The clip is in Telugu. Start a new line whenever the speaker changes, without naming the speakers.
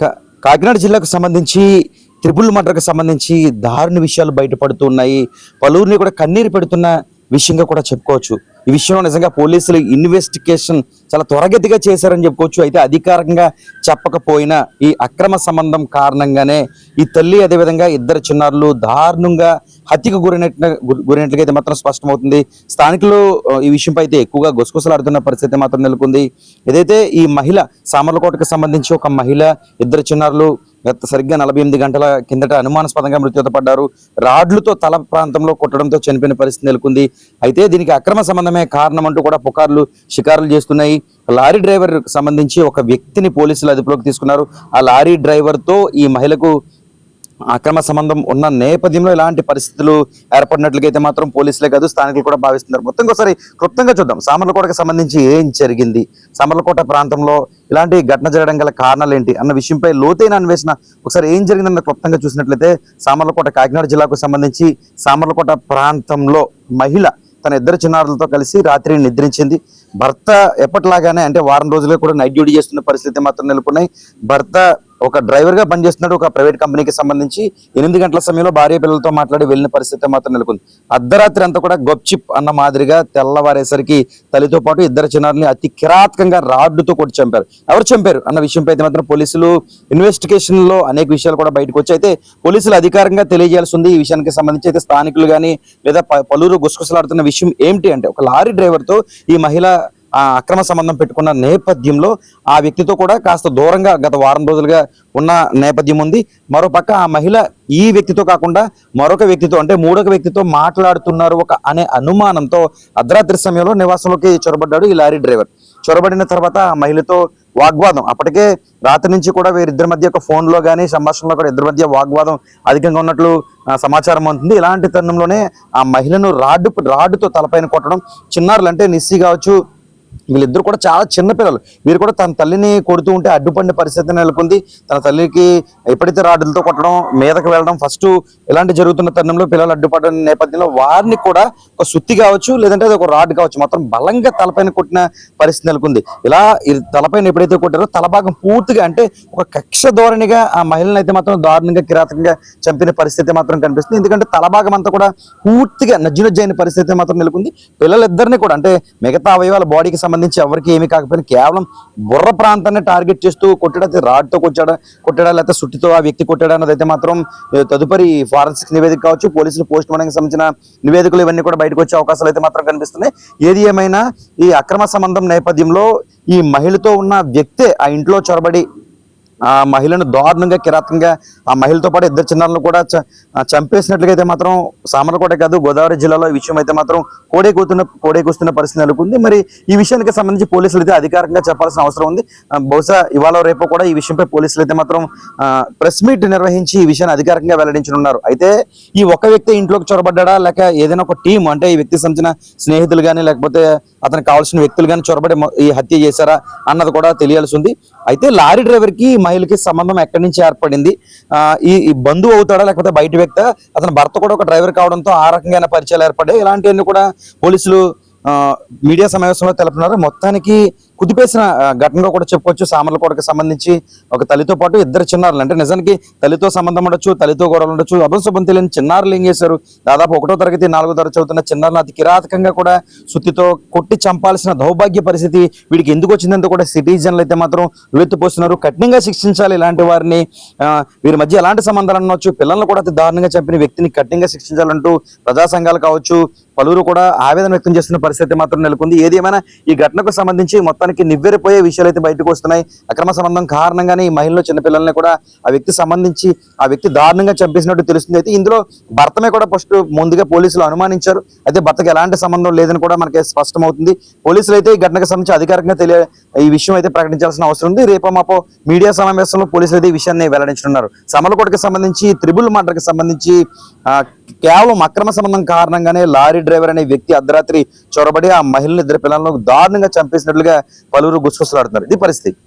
కా- కాకినాడ జిల్లాకు సంబంధించి త్రిపుల్ మర్డర్కి సంబంధించి దారుణ విషయాలు బయటపడుతున్నాయి పలువురిని కూడా కన్నీరు పెడుతున్న విషయంగా కూడా చెప్పుకోవచ్చు. ఈ విషయంలో నిజంగా పోలీసులు ఇన్వెస్టిగేషన్ చాలా త్వరగతిగా చేశారని చెప్పుకోవచ్చు. అయితే అధికారికంగా చెప్పకపోయినా ఈ అక్రమ సంబంధం కారణంగానే ఈ తల్లి అదేవిధంగా ఇద్దరు చిన్నారులు దారుణంగా హత్యకు గురైనట్టు గురైనట్లుగా అయితే మాత్రం స్పష్టమవుతుంది. స్థానికులు ఈ విషయంపై అయితే ఎక్కువగా గుసగుసలాడుతున్న పరిస్థితి మాత్రం నెలకొంది. ఏదైతే ఈ మహిళ సామర్లకోటకు సంబంధించి ఒక మహిళ ఇద్దరు చిన్నారులు గత సరిగ్గా నలభై ఎనిమిది గంటల కిందట అనుమానాస్పదంగా మృత్యుత పడ్డారు. రాడ్లతో తల ప్రాంతంలో కొట్టడంతో చనిపోయిన పరిస్థితి నెలకొంది. అయితే దీనికి అక్రమ సంబంధమే కారణం అంటూ కూడా పుకార్లు షికారులు చేస్తున్నాయి. లారీ డ్రైవర్ సంబంధించి ఒక వ్యక్తిని పోలీసులు అదుపులోకి తీసుకున్నారు. ఆ లారీ డ్రైవర్తో ఈ మహిళకు అక్రమ సంబంధం ఉన్న నేపథ్యంలో ఇలాంటి పరిస్థితులు ఏర్పడినట్లయితే మాత్రం పోలీసులే కాదు స్థానికులు కూడా భావిస్తున్నారు. మొత్తం ఒకసారి క్లుప్తంగా చూద్దాం. సామర్లకోటకు సంబంధించి ఏం జరిగింది? సామర్లకోట ప్రాంతంలో ఇలాంటి ఘటన జరగడం గల కారణాలు ఏంటి అన్న విషయంపై లోతైన అన్వేషణ ఒకసారి ఏం జరిగిందన్న క్లుప్తంగా చూసినట్లయితే సామర్లకోట కాకినాడ జిల్లాకు సంబంధించి సామర్లకోట ప్రాంతంలో మహిళ తన ఇద్దరు చిన్నారులతో కలిసి రాత్రి నిద్రించింది. భర్త ఎప్పటిలాగానే అంటే వారం రోజులుగా కూడా నైట్ డ్యూటీ చేస్తున్న పరిస్థితి మాత్రం నెలకొన్నాయి. భర్త ఒక డ్రైవర్గా పనిచేస్తున్నాడు ఒక ప్రైవేట్ కంపెనీకి సంబంధించి. ఎనిమిది గంటల సమయంలో భార్య పిల్లలతో మాట్లాడి వెళ్ళిన పరిస్థితి మాత్రం నెలకొంది. అర్ధరాత్రి అంతా కూడా గొప్చిప్ అన్న మాదిరిగా తెల్లవారేసరికి తల్లితో పాటు ఇద్దరు చిన్నారుని అతి కిరాతకంగా రాడ్డుతో కొట్టి చంపారు. ఎవరు చంపారు అన్న విషయంపై అయితే మాత్రం పోలీసులు ఇన్వెస్టిగేషన్లో అనేక విషయాలు కూడా బయటకు వచ్చి అయితే పోలీసులు అధికారంగా తెలియజేయాల్సి ఉంది ఈ విషయానికి సంబంధించి అయితే స్థానికులు కానీ లేదా ప- పలువురు గుసగుసలాడుతున్న విషయం ఏమిటి అంటే ఒక లారీ డ్రైవర్తో ఈ మహిళ అక్రమ సంబంధం పెట్టుకున్న నేపథ్యంలో ఆ వ్యక్తితో కూడా కాస్త దూరంగా గత వారం రోజులుగా ఉన్న నేపథ్యం ఉంది. మరోపక్క ఆ మహిళ ఈ వ్యక్తితో కాకుండా మరొక వ్యక్తితో అంటే మూడొక వ్యక్తితో మాట్లాడుతున్నారు ఒక అనే అనుమానంతో అర్ధరాత్రి సమయంలో నివాసంలోకి చొరబడ్డాడు ఈ లారీ డ్రైవర్. చొరబడిన తర్వాత ఆ మహిళతో వాగ్వాదం. అప్పటికే రాత్రి నుంచి కూడా వీరిద్దరి మధ్య ఒక ఫోన్లో కానీ సంభాషణలో కూడా ఇద్దరి మధ్య వాగ్వాదం అధికంగా ఉన్నట్లు సమాచారం అవుతుంది ఇలాంటి తరుణంలోనే ఆ మహిళను రాడ్డు రాడ్డుతో తలపైన కొట్టడం చిన్నారులు అంటే నిస్సి కావచ్చు వీళ్ళిద్దరు కూడా చాలా చిన్న పిల్లలు. వీరు కూడా తన తల్లిని కొడుతూ ఉంటే అడ్డుపడిన పరిస్థితి నెలకొంది. తన తల్లికి ఎప్పుడైతే రాడ్లతో కొట్టడం మీదకి వెళ్ళడం ఫస్ట్ ఇలాంటి జరుగుతున్న తరుణంలో పిల్లలు అడ్డుపడిన నేపథ్యంలో వారిని కూడా ఒక సుత్తి కావచ్చు లేదంటే అది ఒక రాడ్ కావచ్చు మొత్తం బలంగా తలపైన కొట్టిన పరిస్థితి నెలకొంది. ఇలా తలపైన ఎప్పుడైతే కొట్టారో తలభాగం పూర్తిగా అంటే ఒక కక్ష ధోరణిగా ఆ మహిళను అయితే మాత్రం దారుణంగా కిరాతకంగా చంపిన పరిస్థితి మాత్రం కనిపిస్తుంది. ఎందుకంటే తలభాగం అంతా కూడా పూర్తిగా నజ్జునజ్జైన అయిన పరిస్థితి మాత్రం నెలకొంది. పిల్లలిద్దరిని కూడా అంటే మిగతా అవయవాల బాడీకి సంబంధించి ఎవరికి ఏమీ కాకపోయినా కేవలం బుర్ర ప్రాంతాన్ని టార్గెట్ చేస్తూ కొట్టడా రాడ్తో కొట్టాడా కొట్టాడా లేకపోతే సుట్టితో ఆ వ్యక్తి కొట్టాడా అన్నది అయితే మాత్రం తదుపరి ఫారెన్సిక్ నివేదిక కావచ్చు పోలీసులు పోస్ట్ మార్టంకి సంబంధించిన నివేదికలు ఇవన్నీ కూడా బయటకు వచ్చే అవకాశాలు అయితే మాత్రం కనిపిస్తున్నాయి. ఏది ఏమైనా ఈ అక్రమ సంబంధం నేపథ్యంలో ఈ మహిళతో ఉన్న వ్యక్తే ఆ ఇంట్లో చొరబడి ఆ మహిళను దారుణంగా కిరాతకంగా ఆ మహిళతో పాటు ఇద్దరు చిన్నారులను కూడా చ- చంపేసినట్లుగా అయితే మాత్రం సామర్లకోట కాదు గోదావరి జిల్లాలో ఈ విషయం అయితే మాత్రం కోడే కూతున్న కోడే కూస్తున్న పరిస్థితి నెలకొంది. మరి ఈ విషయానికి సంబంధించి పోలీసులు అయితే అధికారికంగా చెప్పాల్సిన అవసరం ఉంది. బహుశా ఇవాళ రేపు కూడా ఈ విషయంపై పోలీసులు అయితే మాత్రం ప్రెస్ మీట్ నిర్వహించి ఈ విషయాన్ని అధికారికంగా వెల్లడించనున్నారు. అయితే ఈ ఒక వ్యక్తి ఇంట్లోకి చొరబడ్డా లేక ఏదైనా ఒక టీం అంటే ఈ వ్యక్తికి సంబంధించిన స్నేహితులు కానీ లేకపోతే అతనికి కావాల్సిన వ్యక్తులు కానీ చొరబడి ఈ హత్య చేశారా అన్నది కూడా తెలియాల్సి ఉంది. అయితే లారీ డ్రైవర్కి మహిళకి సంబంధం ఎక్కడి నుంచి ఏర్పడింది? ఈ బంధువు అవుతాడా లేకపోతే బయట వ్యక్తి? అతని భర్త కూడా ఒక డ్రైవర్ కావడంతో ఆ రకంగా పరిచయాలు ఏర్పడ్డాయి. ఇలాంటివన్నీ కూడా పోలీసులు మీడియా సమావేశంలో తెలుపుతున్నారు. మొత్తానికి కుదిపేసిన ఘటనలో ఘటనగా కూడా చెప్పుకోవచ్చు. సామర్లకోటకి సంబంధించి ఒక తల్లితో పాటు ఇద్దరు చిన్నారులు. అంటే నిజానికి తల్లితో సంబంధం ఉండొచ్చు తల్లితో గొడవలు ఉండొచ్చు. అభంశుభం తెలియని చిన్నారులు ఏం చేశారు? దాదాపు ఒకటో తరగతి నాలుగో తరగతి చదువుతున్న చిన్నారులు అతి కిరాతకంగా కూడా సుత్తితో కొట్టి చంపాల్సిన దౌర్భాగ్య పరిస్థితి వీడికి ఎందుకు వచ్చిందంటే కూడా సిటిజన్లు అయితే మాత్రం వెత్తిపోస్తున్నారు కఠినంగా శిక్షించాలి ఇలాంటి వారిని. వీరి మధ్య ఎలాంటి సంబంధాలు ఉండొచ్చు? పిల్లలను కూడా అతి దారుణంగా చంపిన వ్యక్తిని కఠినంగా శిక్షించాలంటూ ప్రజా సంఘాలు కావచ్చు పలువురు కూడా ఆవేదన వ్యక్తం చేస్తున్న పరిస్థితి మాత్రం నెలకొంది. ఏది ఏమైనా ఈ ఘటనకు సంబంధించి మొత్తం మొత్తానికి నివ్వెరపోయే విషయాలు అయితే బయటకు వస్తున్నాయి. అక్రమ సంబంధం కారణంగానే ఈ మహిళలు చిన్నపిల్లల్ని కూడా ఆ వ్యక్తి సంబంధించి ఆ వ్యక్తి దారుణంగా చంపేసినట్టు తెలుస్తుంది. అయితే ఇందులో భర్తమే కూడా ఫస్ట్ ముందుగా పోలీసులు అనుమానించారు. అయితే భర్తకి ఎలాంటి సంబంధం లేదని కూడా మనకి స్పష్టమవుతుంది. పోలీసులు అయితే ఈ ఘటనకు సంబంధించి అధికారికంగా తెలియ ఈ విషయం అయితే ప్రకటించాల్సిన అవసరం ఉంది. రేపో మాపో మీడియా సమావేశంలో పోలీసులు అయితే ఈ విషయాన్ని వెల్లడించనున్నారు. సమలకోటకి సంబంధించి త్రిబుల్ మర్డర్కి సంబంధించి కేవలం అక్రమ సంబంధం కారణంగానే లారీ డ్రైవర్ అనే వ్యక్తి అర్ధరాత్రి చొరబడి ఆ మహిళలు ఇద్దరు పిల్లలను దారుణంగా చంపేసినట్లుగా పలువురు గుసగుసలాడుతున్నారు. ఇది పరిస్థితి.